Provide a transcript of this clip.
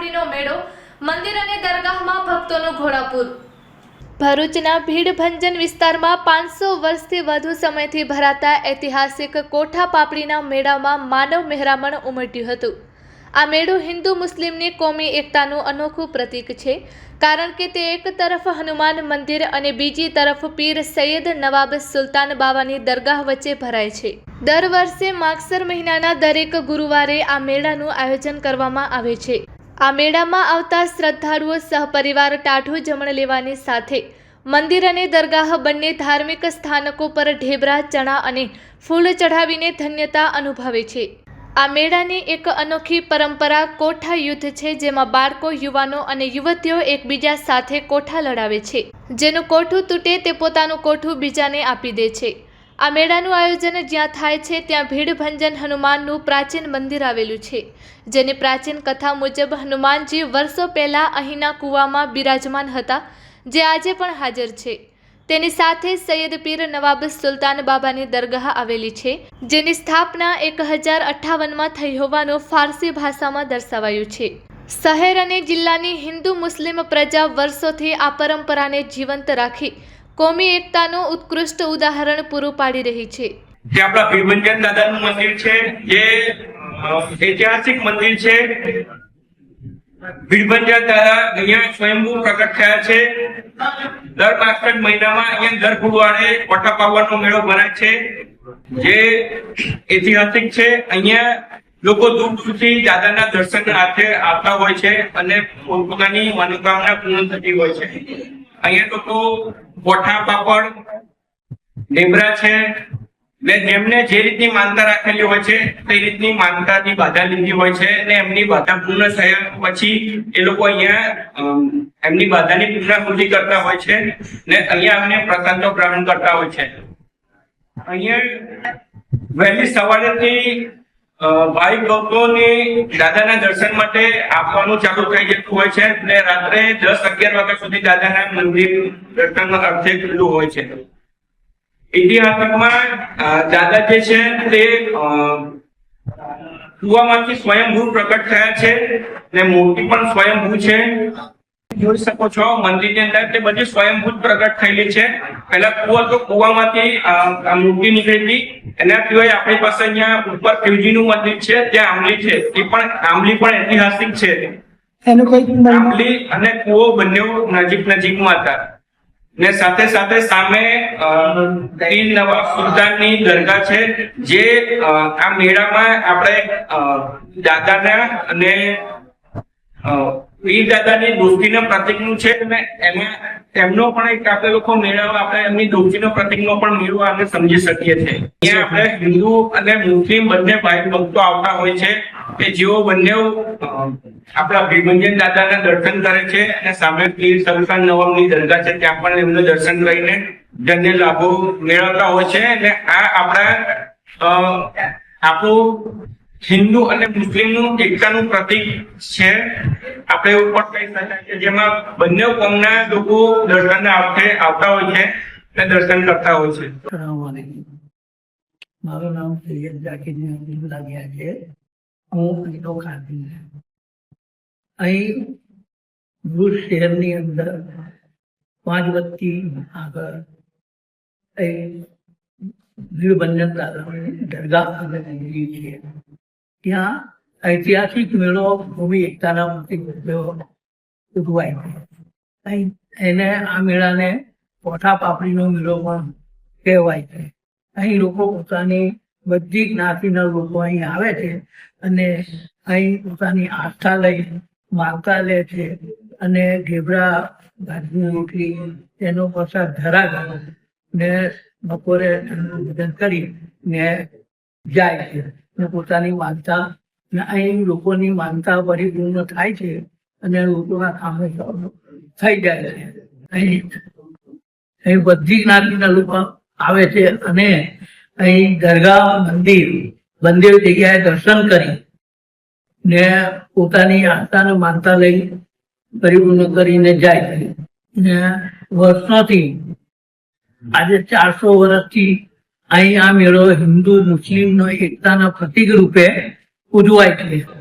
પાપડીનો મેળો, મંદિર અને દરગાહમાં ભક્તોનું ઘોડાપુર. ભરૂચના ભીડભંજન વિસ્તારમાં પાંચસો વર્ષથી વધુ સમયથી ભરાતા ઐતિહાસિક કોઠા પાપડીના મેળામાં માનવ મહેરામણ ઉમટ્યું હતું. આ મેળો હિન્દુ મુસ્લિમની કોમી એકતાનું અનોખું પ્રતીક છે, કારણ કે તે એક તરફ હનુમાન મંદિર અને બીજી તરફ પીર સૈયદ નવાબ સુલતાન બાવાની દરગાહ વચ્ચે ભરાય છે. દર વર્ષે માગસર મહિનાના દરેક ગુરુવારે આ મેળાનું આયોજન કરવામાં આવે છે. આ મેળામાં આવતા શ્રદ્ધાળુઓ સહપરિવાર ટાઢું જમણ લેવાની સાથે મંદિર અને દરગાહ બંને ધાર્મિક સ્થાનકો પર ઢેબરા, ચણા અને ફૂલ ચઢાવીને ધન્યતા અનુભવે છે. આ મેળાની એક અનોખી પરંપરા કોઠા યુદ્ધ છે, જેમાં બાળકો, યુવાનો અને યુવતીઓ એકબીજા સાથે કોઠા લડાવે છે. જેનું કોઠું તૂટે તે પોતાનું કોઠું બીજાને આપી દે છે. આ મેળાનું આયોજન જ્યાં થાય છે, ત્યાં ભીડભંજન હનુમાનનું પ્રાચીન મંદિર આવેલું છે. જેની પ્રાચીન કથા મુજબ હનુમાનજી વર્ષો પહેલાં અહીંના કૂવામાં બિરાજમાન હતા, જે આજે પણ હાજર છે. તેની સાથે સૈયદ પીર નવાબ સુલતાન બાબાની દરગાહ આવેલી છે, જેની સ્થાપના એક હજાર અઠ્ઠાવનમાં થઈ હોવાનું ફારસી ભાષામાં દર્શાવાયું છે. શહેર અને જિલ્લાની હિન્દુ મુસ્લિમ પ્રજા વર્ષોથી આ પરંપરાને જીવંત રાખી કોમી એકતાનું ઉત્કૃષ્ટ ઉદાહરણ પૂરું પાડી રહી છે. જે આપણા ભીમંજન દાદાનું મંદિર છે, જે ઐતિહાસિક મંદિર છે. ભીમંજન દાદા અહીંયા સ્વયંભૂ પ્રગટ થયા છે. દર માગસર મહિનામાં અહીંયા દર ગુરુવારે કોટા પાવવાનો મેળો ભરાય છે. જે ઐતિહાસિક છે. અહીંયા લોકો દૂર દૂરથી દાદાના દર્શન હાથે આવતા હોય છે અને પોતાની મનોકામના પૂર્ણ થતી હોય છે. અહીંયા તો તો કોઠા પાપડ ઢેબરા છે. ને જેમને જે રીતની માનતા રાખેલી હોય છે, તે રીતની માનતાની બાધા લીધી હોય છે ને એમની બાધા પૂર્ણ થયા પછી એ લોકો અહીંયા એમની બાધાની પૂર્ણાહુતિ કરતા હોય છે ને અહીંયા અમને પ્રસાદનો ગ્રહણ કરતા હોય છે. અહીંયા વહેલી સવારેથી ભાઈ ભક્તોને દાદાના દર્શન માટે આપવાનું ચાલુ થઈ જતું હોય છે અને રાત્રે દસ અગિયાર વાગ્યા સુધી દાદાના મંદિર દર્શન અર્થે ખુલ્લું હોય છે. ઇતિહાસમાં દાદા જે છે તે કુવામાંથી સ્વયંભૂ પ્રકટ થયા છે ને મૂર્તિ પણ સ્વયંભૂ છે. જોઈ શકો છો મંદિરની અંદર તે બધી સ્વયંભૂત પ્રગટ થયેલી છે. પહેલા કુવો તો કુવામાંથી મૂર્તિ નીકળેલી એના સિવાય આપણી પાસે અહીંયા ઉપર શિવજીનું મંદિર છે ત્યાં આંબલી છે. એ પણ આંબલી પણ ઐતિહાસિક છે. એનું કઈ આંબલી અને કુવો બંને નજીક નજીકમાં હતા. ને સાથે સાથે સામે દિલ નવા નવાબ સુલતાનની દરગાહ છે જે આ મેળામાં આપણે દાદાના અને પીર દાદાની દોસ્તીના પ્રતિકનું છે અને એમાં એમનો પણ એક આપણે લોકો મેળવ આપણે એમની દોસ્તીનો પ્રતિકનો પણ મેળવો આપણે સમજી શકીએ છીએ. અહીંયા આપણે હિન્દુ અને મુસ્લિમ બંને ભાઈ ભક્તો આવતા હોય છે કે જેઓ બંને આપણા ભીમંજન દાદાના દર્શન કરે છે અને સામે પીર સરસાન નવમની દરગાહ છે, ત્યાં પણ એમનું દર્શન કરીને ધન્ય લાભો મેળવતા હોય છે અને આ આપણા આપણું હિન્દુ અને મુસ્લિમનું એકતાનું પ્રતીક છે. આપણે એવું પણ કહી શકાય કે જેમાં બંને કોમના લોકો દર્શન આવતે હોય છે અને દર્શન કરતા હોય છે. મારું નામ સૈયદ જાકીર લાગ્યા છે. હું પીટો ખાતી અહીં ભુજ શહેરની અંદર પાંચ વત્તી આગળ અહીં ભીડભંજન દાદા દરગાહ છે. ત્યાં ઐતિહાસિક મેળો ભૂમિ એકતાના ઉદવાય એને આ મેળાને કોઠા પાપડીનો મેળો પણ કહેવાય છે. અહીં લોકો પોતાની બધી જ્ઞાતિના લોકો અહીં આવે છે અને અહીં પોતાની આસ્થા લઈ માનતા લે છે અને ઘેબરા ભાજની રોટલી તેનો પ્રસાદ ધરાવે ને બપોરે એનું ભોજન કરી ને જાય છે. પોતાની માનતા અહીં લોકોની માનતા પરિપૂર્ણ થાય છે અને લોકોના કામે થઈ જાય છે. અહીં અહીં બધી જ્ઞાતિના લોકો આવે છે અને અહીં દરગાહ, મંદિર મંદિર જગ્યાએ દર્શન કરી ને પોતાની આસ્થાને માનતા લઈ પરિપૂર્ણ કરીને જાય છે. ને વર્ષોથી આજે ચારસો વર્ષથી અહીં આ મેળો હિન્દુ, મુસ્લિમનો એકતાના પ્રતિક રૂપે ઉજવાય છે